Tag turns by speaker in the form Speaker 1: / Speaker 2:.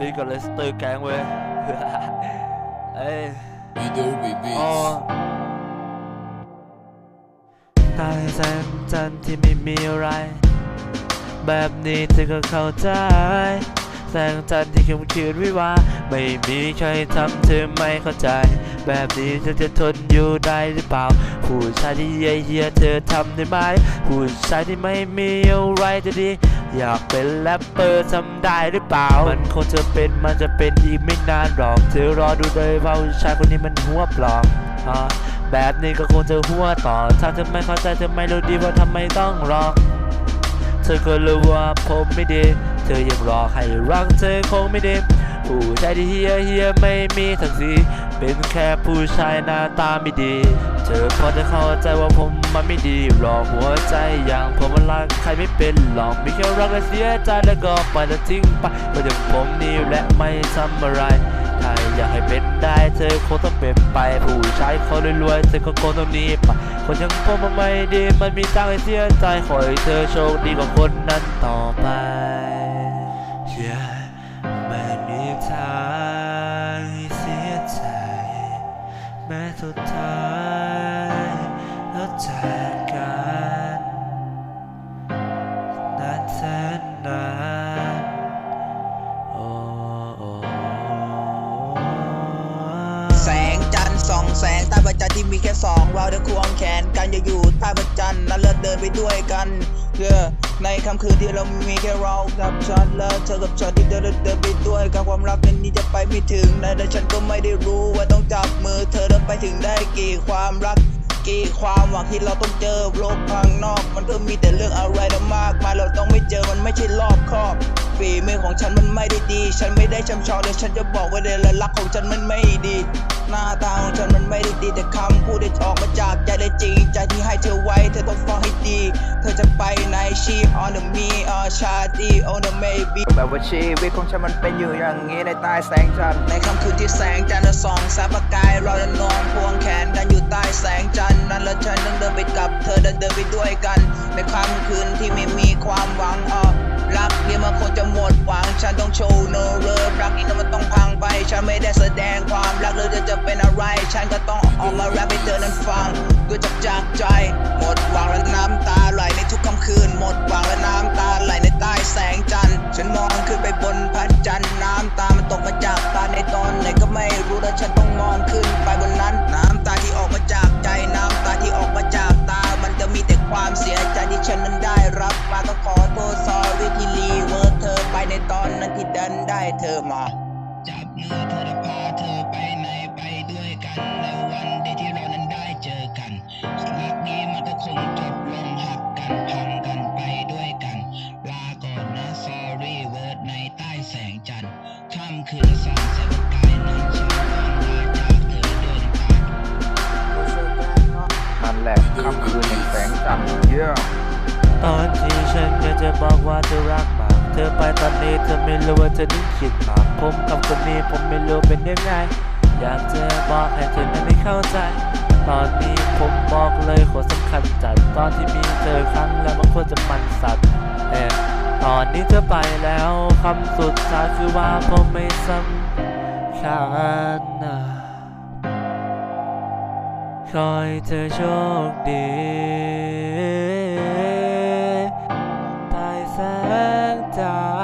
Speaker 1: โยฟีกับเลสเตอร์แกงเว้ยเอ้ย
Speaker 2: We do be
Speaker 1: อ๋อ
Speaker 2: beats.
Speaker 1: ตายแสงจันทร์ที่ไม่มีอะไร แบบนี้เธอก็เข้าใจ แสงจันทร์ที่เข้มขืนวิวา ไม่มีใครทำเธอไม่เข้าใจ แบบนี้เธอจะทนอยู่ได้หรือเปล่า ผู้ชายที่เยี่ยเฮียเธอทำได้ไหม ผู้ชายที่ไม่มีอะไรจะดี อยากเป็นแรปเปอร์ทำได้หรือเปล่า มันคงจะเป็นมันจะเป็นอีกไม่นานหรอก เธอรอดูเลยว่าผู้ชายคนนี้มันหัวปลอมอ่าแบบนี้ก็คงจะหัวต่อ ถ้าเธอไม่เข้าใจเธอไม่รู้ดีว่าทำไมต้องรอ เธอก็รู้ว่าผมไม่ดี เธอยังรอใครรักเธอคงไม่ดีผู้ชายที่เฮียเฮียไม่มีทั้งสี เป็นแค่ผู้ชายหน้าตาไม่ดี เธอพอจะเข้าใจว่าผมมันไม่ดีหรอกหัวใจอย่างผมมันรักใครไม่เป็นหรอกมีแค่รักและเสียใจแล้วก็ปล่อยแล้วทิ้งไปเพราะอย่างผมนี่แหละไม่ทำอะไรถ้าอยากให้เป็นได้เธอคงต้องเป็นไปผู้ชายเขารวยๆเธอก็คงต้องหนีไปคนย่างผมมันไม่ดีมันมีตังค์ให้เสียใจขอให้เธอโชคดีกว่าคนนั้นต่อไป แส
Speaker 3: งใต้พระจันทร์ที่มีแค่สองเราได้ควงแขนกันอย่าอยู่ใต้พระจันทร์นั้นเลิศเดินไปด้วยกันเพื่อในค่ำคืนที่เรามีแค่เรากับฉันและเธอกับฉันที่เดินเดินไปด้วยกันความรักนั้นนี้จะไปไม่ถึงแต่ฉันก็ไม่ได้รู้ว่าต้องจับมือ เธอเดินไปถึงได้กี่ความรักกี่ความหวังที่เราต้องเจอโลกข้างนอก มันก็มีแต่เรื่องอะไรนะมากมายเราต้องไม่เจอมันไม่ใช่รอบครอบฝีมือของฉันมันไม่ได้ดี ฉันไม่ได้ชำชองแต่ฉันจะบอกว่าเดลลักษณ์ของฉันมันไม่ดี หน้าตาของฉันมันไม่ได้ดีแต่คำพูดที่ออกมาจากใจได้จริงใจที่ให้เธอไว้เธอต้องฟังให้ดี เธอจะไปไหน she on the me or shawty on the maybe
Speaker 4: แบบว่าชีวิตของฉันมันเป็นอยู่อย่างนี้ในใต้แสงจันทร์
Speaker 3: ในค่ำคืนที่แสงจันทร์ส่องแสงประกายเราจะนอนพวงแขนกันอยู่ใต้แสงจันทร์นั้นและฉันต้องเดินไปกับเธอเดินเดินไปด้วยกัน ในค่ำคืนที่ไม่มีความหวังเออรักนี้มันคงจะหมดหวังฉันต้องโชว์ no love รักนี้มันต้องพังไป ฉันไม่ได้แสดงความรักเลยจะจะเป็นอะไร ฉันก็ต้องออกมาแรปให้เธอนั้นฟังด้วยจากจากใจ หมดหวังและน้ำตาไหลในทุกค่ำคืน หมดหวังและน้ำตาไหลในใต้แสงจันทร์ ฉันมองขึ้นไปบนพระจันทร์น้ำตา มันตกมาจากตาในตอนไหนก็ไม่รู้แต่ฉันต้องมองขึ้นไปบนนั้น น้ำตาที่ออกมาจากใจ น้ำตาที่ออกมาจากตา มันจะมีแต่ความเสียใจที่ฉันนั้นได้รับมาก็ขอโทษซอรี่ที่รีเวิร์เธอไปในตอนนั้นที่ดันได้เธอมา
Speaker 5: มือเธอและพาเธอไปไหนไปด้วยกันในวันที่ที่เรานั้นได้เจอกันรักนี้มันก็คงจบลงหักกันพังกันไปด้วยกัน ลาก่อนนะ sorry word ในใต้แสงจันทร์ค่ำคืนส่องแสงกายนั้นฉันต้องลาจากเธอเดินทาง
Speaker 4: นั่นแหละค่ำคืนแห่งแสงจันทร์เยี่ยม
Speaker 1: ตอนที่ฉันอยากจะบอกว่าเธอรักมาก เธอไปตอนนี้เธอไม่รู้ว่าเธอนิ่คิดมาผมกับคนนี้ผมไม่รู้เป็นยังไง อยากจะบอกให้เธอนั้นได้เข้าใจ ตอนนี้ผมบอกเลยโคตรสำคัญจัดตอนที่มีเธอครั้งแล้วมันควรจะมันสัตว์เออตอนนี้เธอไปแล้วคำสุดท้ายคือว่าผมไม่สำคัญนะขอให้เธอโชคดี that. Uh,